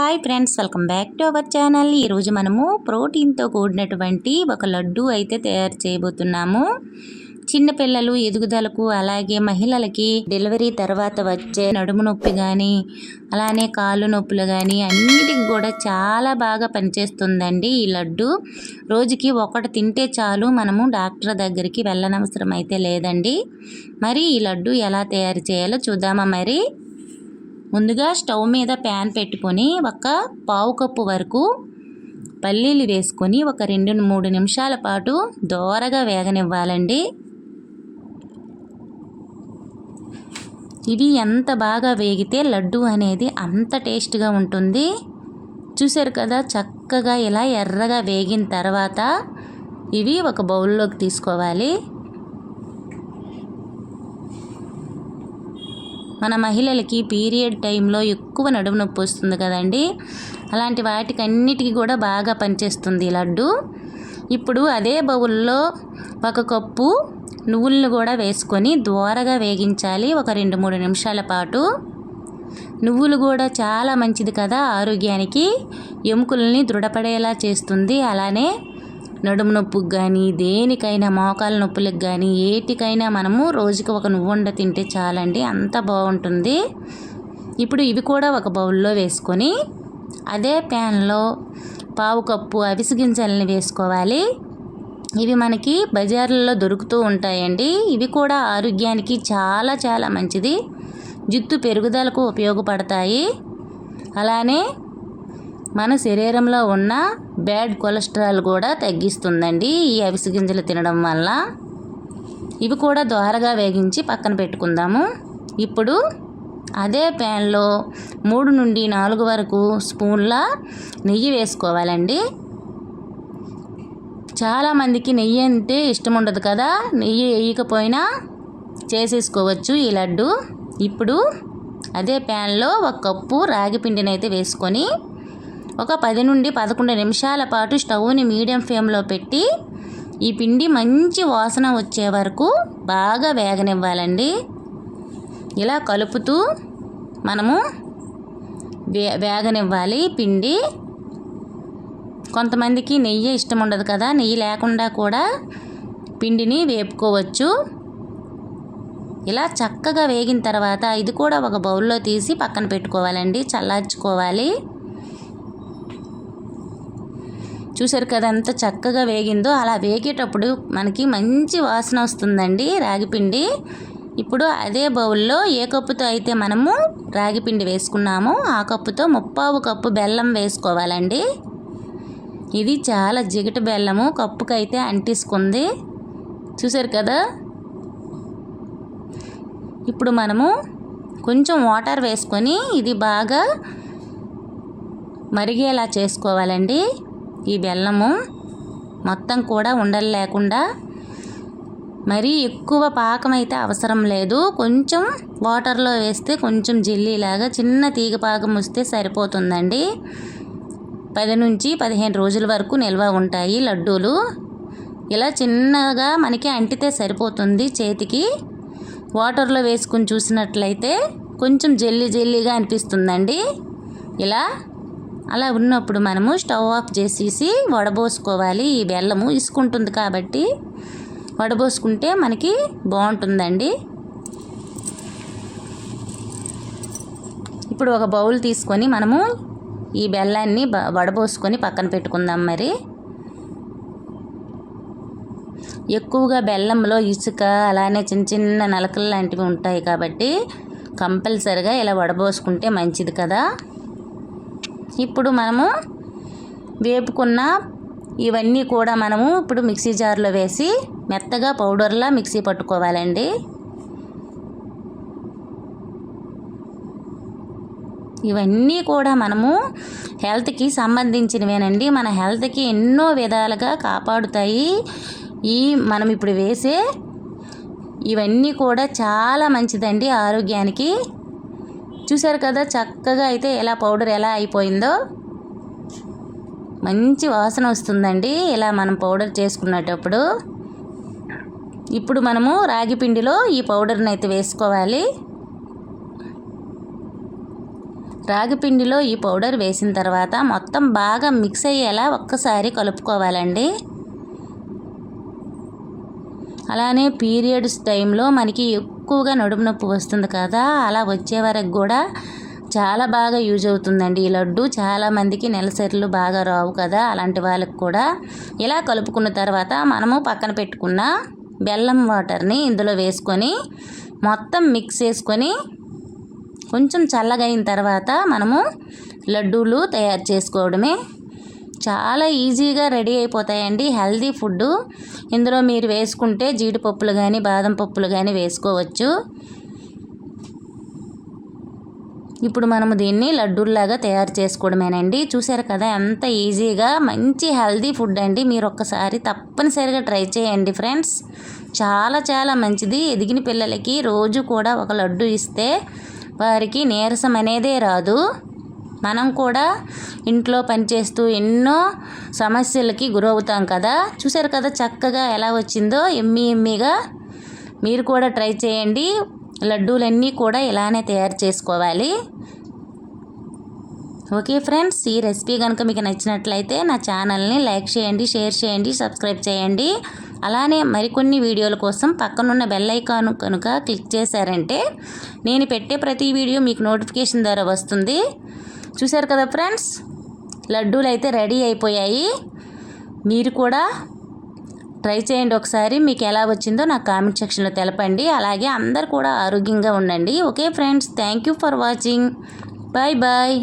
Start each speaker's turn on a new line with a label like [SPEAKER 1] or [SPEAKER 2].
[SPEAKER 1] Hi friends welcome back to our channel. ఈరోజు మనము ప్రోటీన్తో కూడినటువంటి ఒక లడ్డు అయితే తయారు చేయబోతున్నాము. చిన్నపిల్లలు ఎదుగుదలకు అలాగే మహిళలకి డెలివరీ తర్వాత వచ్చే నడుము నొప్పి కానీ అలానే కాళ్ళు నొప్పులు కానీ అన్నిటికి కూడా చాలా బాగా పనిచేస్తుందండి ఈ లడ్డు. రోజుకి ఒకటి తింటే చాలు మనము డాక్టర్ దగ్గరికి వెళ్ళనవసరం అయితే లేదండి. మరి ఈ లడ్డు ఎలా తయారు చేయాలో చూద్దామా మరి? ముందుగా స్టవ్ మీద ప్యాన్ పెట్టుకొని ఒక పావు కప్పు వరకు పల్లీలు వేసుకొని ఒక రెండు మూడు నిమిషాల పాటు దోరగా వేగనివ్వాలండి. ఇవి ఎంత బాగా వేగితే లడ్డు అనేది అంత టేస్ట్గా ఉంటుంది. చూసారు కదా చక్కగా ఇలా ఎర్రగా వేగిన తర్వాత ఇవి ఒక బౌల్లోకి తీసుకోవాలి. మన మహిళలకి పీరియడ్ టైంలో ఎక్కువ నడుము నొప్పి వస్తుంది కదండి. అలాంటి వాటికి అన్నిటికీ కూడా బాగా పనిచేస్తుంది లడ్డు. ఇప్పుడు అదే బౌల్లో ఒక కప్పు నువ్వులను కూడా వేసుకొని దోరగా వేగించాలి. ఒక రెండు మూడు నిమిషాల పాటు. నువ్వులు కూడా చాలా మంచిది కదా ఆరోగ్యానికి. ఎముకల్ని దృఢపడేలా చేస్తుంది. అలానే నడుము నొప్పుకి కానీ దేనికైనా మోకాల నొప్పులకు కానీ ఏటికైనా మనము రోజుకి ఒక నువ్వుండ తింటే చాలండి అంత బాగుంటుంది. ఇప్పుడు ఇవి కూడా ఒక బౌల్లో వేసుకొని అదే ప్యాన్లో పావు కప్పు అవిసి గింజల్ని వేసుకోవాలి. ఇవి మనకి బజార్లలో దొరుకుతూ ఉంటాయండి. ఇవి కూడా ఆరోగ్యానికి చాలా చాలా మంచిది. జుట్టు పెరుగుదలకు ఉపయోగపడతాయి. అలానే మన శరీరంలో ఉన్న బ్యాడ్ కొలెస్ట్రాల్ కూడా తగ్గిస్తుందండి. ఈ అవిసి గింజలు తినడం వల్ల. ఇవి కూడా దోరగా వేగించి పక్కన పెట్టుకుందాము. ఇప్పుడు అదే ప్యాన్లో మూడు నుండి నాలుగు వరకు స్పూన్ల నెయ్యి వేసుకోవాలండి. చాలామందికి నెయ్యి అంటే ఇష్టం ఉండదు కదా. నెయ్యి వేయకపోయినా చేసేసుకోవచ్చు ఈ లడ్డు. ఇప్పుడు అదే ప్యాన్లో ఒక కప్పు రాగి పిండిని అయితే వేసుకొని ఒక పది నుండి పదకొండు నిమిషాల పాటు స్టవ్ని మీడియం ఫ్లేమ్లో పెట్టి ఈ పిండి మంచి వాసన వచ్చే వరకు బాగా వేగనివ్వాలండి. ఇలా కలుపుతూ మనము వే వేగనివ్వాలి పిండి. కొంతమందికి నెయ్యి ఇష్టం ఉండదు కదా నెయ్యి లేకుండా కూడా పిండిని వేపుకోవచ్చు. ఇలా చక్కగా వేగిన తర్వాత ఇది కూడా ఒక బౌల్లో తీసి పక్కన పెట్టుకోవాలండి చల్లార్చుకోవాలి. చూసారు కదా ఎంత చక్కగా వేగిందో. అలా వేగేటప్పుడు మనకి మంచి వాసన వస్తుందండి రాగిపిండి ఇప్పుడు అదే బౌల్లో ఏ కప్పుతో అయితే మనము రాగిపిండి వేసుకున్నామో ఆ కప్పుతో ముప్పావు కప్పు బెల్లం వేసుకోవాలండి. ఇది చాలా జిగట బెల్లము కప్పుకైతే అంటిసుకుంది చూసారు కదా? ఇప్పుడు మనము కొంచెం వాటర్ వేసుకొని ఇది బాగా మరిగేలా చేసుకోవాలండి. ఈ బెల్లము మొత్తం కూడా ఉండలు లేకుండా మరీ ఎక్కువ పాకం అయితే అవసరం లేదు. కొంచెం వాటర్లో వేస్తే కొంచెం జిల్లీలాగా చిన్న తీగ పాకం వస్తే సరిపోతుందండి. పది నుంచి పదిహేను రోజుల వరకు నిల్వ ఉంటాయి లడ్డూలు. ఇలా చిన్నగా మనకి అంటితే సరిపోతుంది చేతికి. వాటర్లో వేసుకుని చూసినట్లయితే కొంచెం జల్లి జల్లీగా అనిపిస్తుందండి. ఇలా అలా ఉన్నప్పుడు మనము స్టవ్ ఆఫ్ చేసేసి వడబోసుకోవాలి. ఈ బెల్లము ఇసుకుంటుంది కాబట్టి వడబోసుకుంటే మనకి బాగుంటుందండి. ఇప్పుడు ఒక బౌల్ తీసుకొని మనము ఈ బెల్లాన్ని వడబోసుకొని పక్కన పెట్టుకుందాం మరి. ఎక్కువగా బెల్లంలో ఇసుక అలానే చిన్న చిన్న నలకలు లాంటివి ఉంటాయి కాబట్టి కంపల్సరిగా ఇలా వడబోసుకుంటే మంచిది కదా. ఇప్పుడు మనము వేపుకున్న ఇవన్నీ కూడా మనము ఇప్పుడు మిక్సీ జార్లో వేసి మెత్తగా పౌడర్లా మిక్సీ పట్టుకోవాలండి. ఇవన్నీ కూడా మనము హెల్త్కి సంబంధించినవేనండి. మన హెల్త్కి ఎన్నో విధాలుగా కాపాడుతాయి. ఈ మనం ఇప్పుడు వేసే ఇవన్నీ కూడా చాలా మంచిదండి ఆరోగ్యానికి. చూసారు కదా చక్కగా అయితే ఎలా పౌడర్ ఎలా అయిపోయిందో? మంచి వాసన వస్తుందండి. ఇలా మనం పౌడర్ చేసుకునేటప్పుడు ఇప్పుడు మనము రాగి పిండిలో ఈ పౌడర్ని అయితే వేసుకోవాలి. రాగి పిండిలో ఈ పౌడర్ వేసిన తర్వాత మొత్తం బాగా మిక్స్ అయ్యేలా ఒక్కసారి కలుపుకోవాలండి. అలానే పీరియడ్స్ టైంలో మనకి ఎక్కువగా నడుము నొప్పి వస్తుంది కదా అలా వచ్చే వరకు కూడా చాలా బాగా యూజ్ అవుతుందండి. ఈ లడ్డు చాలామందికి నెలసరిలు బాగా రావు కదా అలాంటి వాళ్ళకి కూడా. ఇలా కలుపుకున్న తర్వాత మనము పక్కన పెట్టుకున్న బెల్లం వాటర్ని ఇందులో వేసుకొని మొత్తం మిక్స్ చేసుకొని కొంచెం చల్లగా అయిన తర్వాత మనము లడ్డూలు తయారు చేసుకోవడమే చాలా ఈజీగా రెడీ అయిపోతాయండి హెల్దీ ఫుడ్ ఇందులో మీరు వేసుకుంటే జీడిపప్పులు కానీ బాదం పప్పులు కానీ వేసుకోవచ్చు. ఇప్పుడు మనము దీన్ని లడ్డూల్లాగా తయారు చేసుకోవడమేనండి. చూసారు కదా ఎంత ఈజీగా మంచి హెల్దీ ఫుడ్ అండి. మీరు ఒక్కసారి తప్పనిసరిగా ట్రై చేయండి ఫ్రెండ్స్. చాలా చాలా మంచిది. ఎదిగిన పిల్లలకి రోజు కూడా ఒక లడ్డు ఇస్తే వారికి నీరసం అనేదే రాదు. మనం కూడా ఇంట్లో పనిచేస్తూ ఎన్నో సమస్యలకి గురవుతాం కదా. చూసారు కదా చక్కగా ఎలా వచ్చిందో? ఎమ్మి ఎమ్మిగా మీరు కూడా ట్రై చేయండి. లడ్డూలన్నీ కూడా ఇలానే తయారు చేసుకోవాలి. ఓకే ఫ్రెండ్స్ ఈ రెసిపీ కనుక మీకు నచ్చినట్లయితే నా ఛానల్ని లైక్ చేయండి షేర్ చేయండి సబ్స్క్రైబ్ చేయండి. అలానే మరికొన్ని వీడియోల కోసం పక్కనున్న బెల్ ఐకాన్ కనుక క్లిక్ చేశారంటే నేను పెట్టే ప్రతి వీడియో మీకు నోటిఫికేషన్ ద్వారా వస్తుంది. చూశారు కదా ఫ్రెండ్స్? లడ్డూలు అయితే రెడీ అయిపోయాయి. మీరు కూడా ట్రై చేయండి ఒకసారి. మీకు ఎలా వచ్చిందో నాకు కామెంట్ సెక్షన్లో తెలపండి. అలాగే అందరు కూడా ఆరోగ్యంగా ఉండండి. Okay friends thank you for watching. Bye bye.